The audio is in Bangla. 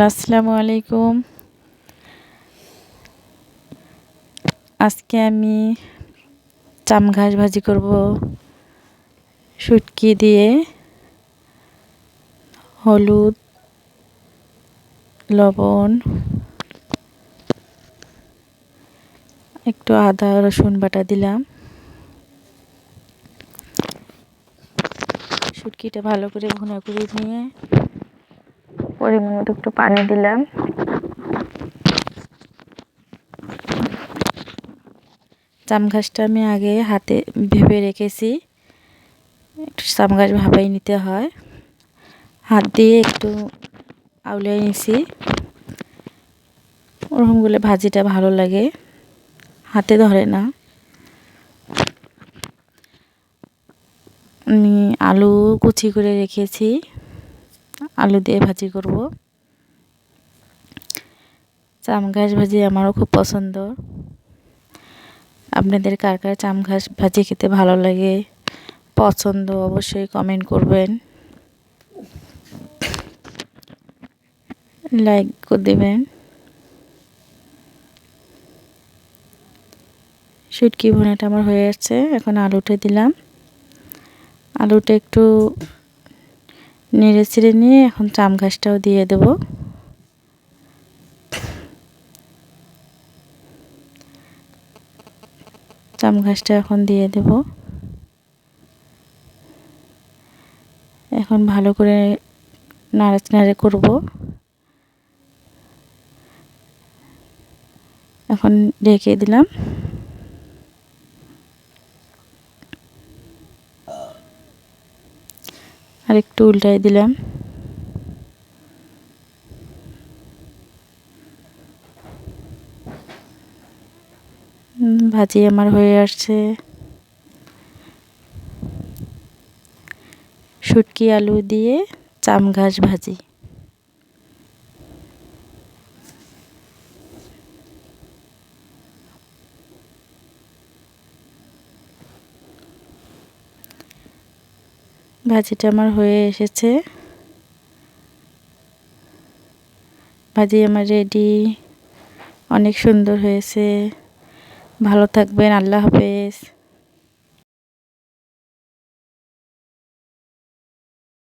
আসসালামু আলাইকুম। আজকে আমি চাম ঘাস ভাজি করব। শুটকি দিয়ে হলুদ, লবণ, একটু আদা, রসুন বাটা দিলাম। শুটকিটা ভালো করে ভুনা করে নিয়ে পরিমাণ মতো একটু পানি দিলাম। চাম ঘাসটা আমি আগে হাতে ভেবে রেখেছি। একটু চাম ঘাস ভাবাই নিতে হয়। হাত দিয়ে একটু আউলিয়ে নিছি। ওরকমগুলো ভাজিটা ভালো লাগে। হাতে ধরে না। আমি আলু কুচি করে রেখেছি। আলু দিয়ে ভাজি করব। চাম ঘাস ভাজি আমারও খুব পছন্দ। আপনাদের কার কার চাম ঘাস ভাজি খেতে ভালো লাগে, পছন্দ অবশ্যই কমেন্ট করবেন। লাইক করে দেবেন। সুটকি ভুনাটা আমার হয়ে যাচ্ছে এখন আলুটা দিলাম। আলুটা একটু নেড়ে ছেড়ে নিয়ে এখন চাম ঘাসটাও দিয়ে দেব। চাম ঘাসটা এখন দিয়ে দেব। এখন ভালো করে নাড়াচ নাড়ে করব। এখন ঢেকে দিলাম। আর একটু উল্টাই দিলাম ভাজি আমার হয়ে আসছে। শুটকি আলু দিয়ে চাম ঘাস ভাজি। ভাজিটা আমার হয়ে এসেছে। ভাজি আমার রেডি অনেক সুন্দর হয়েছে। ভালো থাকবেন আল্লাহ হাফেজ।